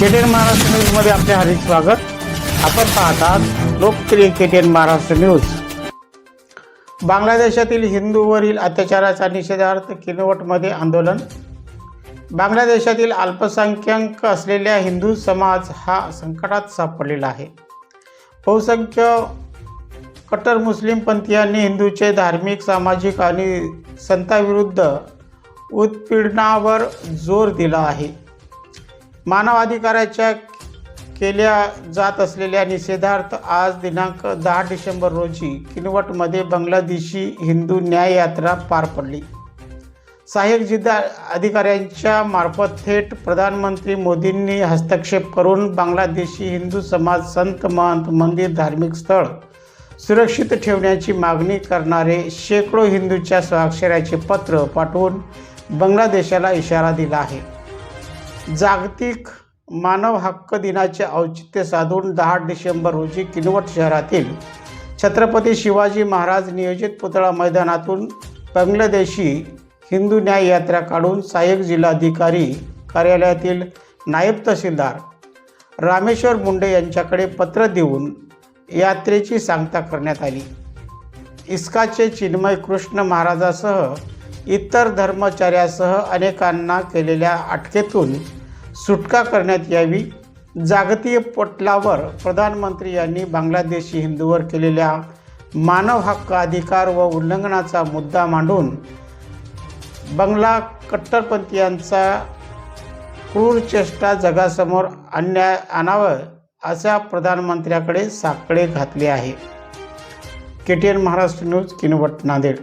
केटेन महाराष्ट्र न्यूजमध्ये आपले हार्दिक स्वागत. आपण पाहतात लोकप्रिय केटेन महाराष्ट्र न्यूज बांगलादेशातील हिंदूवरील अत्याचाराचा निषेधार्थ किनवटमध्ये आंदोलन. बांगलादेशातील अल्पसंख्याक असलेल्या हिंदू समाज हा संकटात सापडलेला आहे. बहुसंख्य कट्टर मुस्लिम पंथीयांनी हिंदूचे धार्मिक सामाजिक आणि संतांविरुद्ध उत्पीडनावर जोर दिला आहे. मानवाधिकाराच्या केल्या जात असलेल्या निषेधार्थ आज दिनांक दहा डिसेंबर रोजी किनवटमध्ये बांगलादेशी हिंदू न्याय यात्रा पार पडली. सहाय्यक जिल्हा अधिकाऱ्यांच्या मार्फत थेट प्रधानमंत्री मोदींनी हस्तक्षेप करून बांगलादेशी हिंदू समाज संत महंत मंदिर धार्मिक स्थळ सुरक्षित ठेवण्याची मागणी करणारे शेकडो हिंदूच्या स्वाक्षऱ्याचे पत्र पाठवून बांगलादेशाला इशारा दिला आहे. जागतिक मानव हक्क दिनाचे औचित्य साधून दहा डिसेंबर रोजी किनवट शहरातील छत्रपती शिवाजी महाराज नियोजित पुतळा मैदानातून बांगलादेशी हिंदू न्याय यात्रा काढून सहाय्यक जिल्हाधिकारी कार्यालयातील नायब तहसीलदार रामेश्वर मुंडे यांच्याकडे पत्र देऊन यात्रेची सांगता करण्यात आली. इस्काचे चिन्मय कृष्ण महाराजासह इतर धर्मचार्यासह अनेकांना केलेल्या अटकेतून सुटका करण्यात यावी. जागतिक पटलावर प्रधानमंत्री यांनी बांगलादेशी हिंदूवर केलेल्या मानव हक्क अधिकार व उल्लंघनाचा मुद्दा मांडून बंगला कट्टरपंथीयांचा क्रूर चेष्टा जगासमोर अन्याय आणावं अशा प्रधानमंत्र्याकडे साकडे घातले आहे. K T N Maharashtra news Kinwat Nanded.